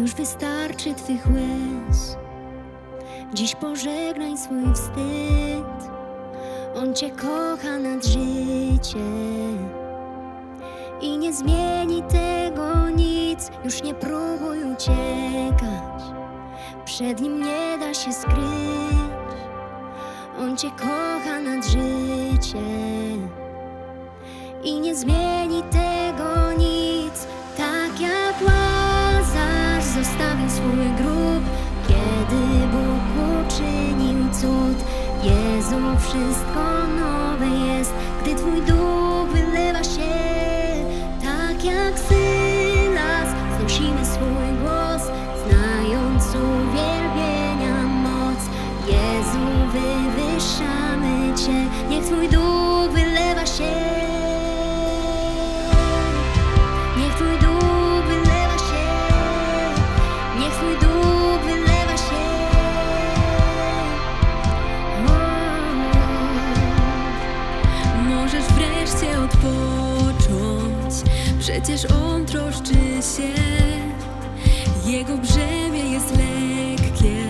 Już wystarczy twych łez. Dziś pożegnaj swój wstyd. On cię kocha nad życie. I nie zmieni tego nic. Już nie próbuj uciekać. Przed nim nie da się skryć. On cię kocha nad życie. I nie zmieni Jezu, wszystko nowe jest, gdy Twój duch wylewa się. Tak jak Sylas, znosimy swój głos, znając uwielbienia moc. Jezu, wywyższamy Cię, niech Twój duch wylewa się. Jego brzemię jest lekkie,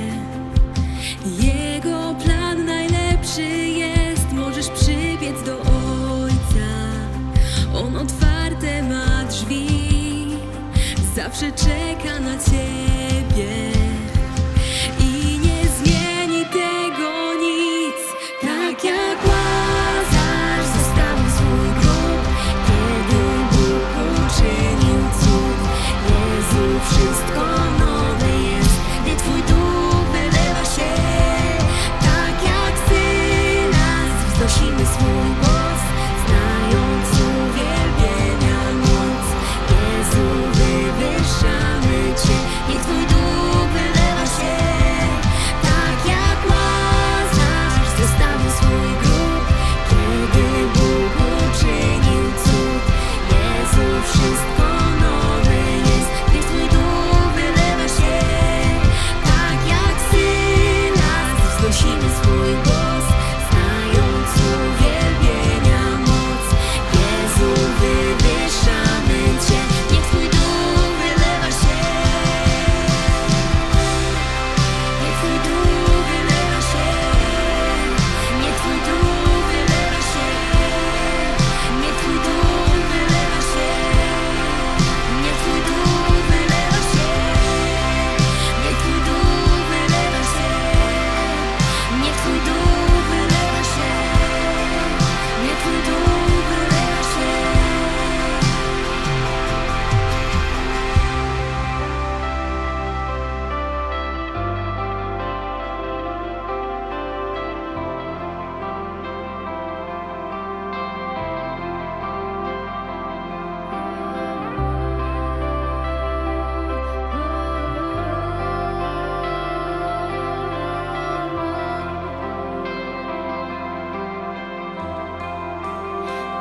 jego plan najlepszy jest. Możesz przybiec do ojca, on otwarte ma drzwi, zawsze czeka na ciebie.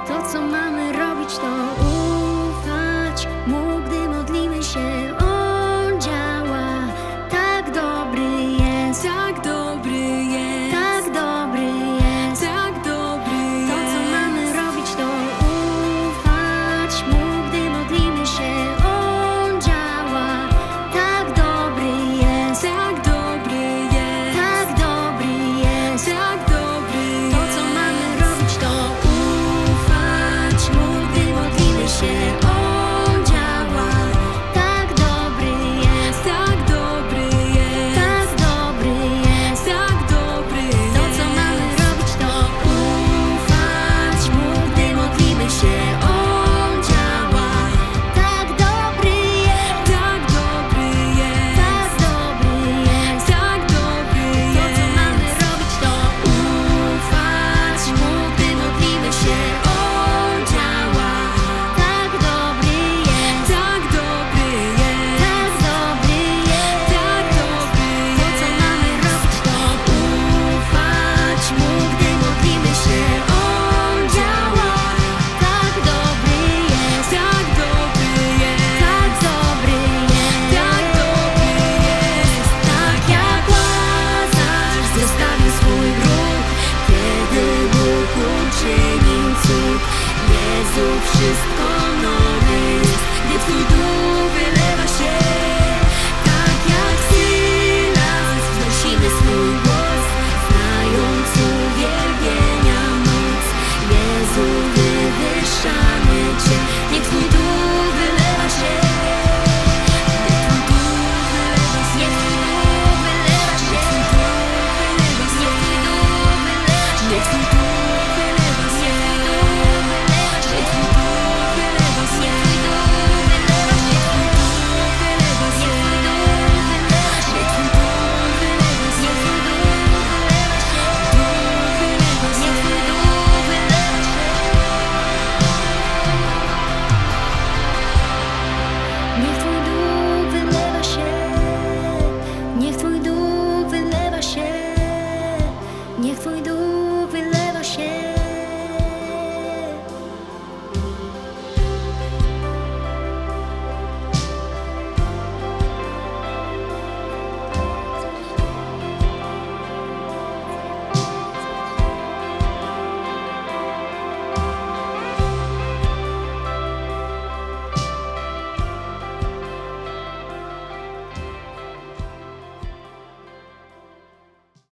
To, co mamy robić, to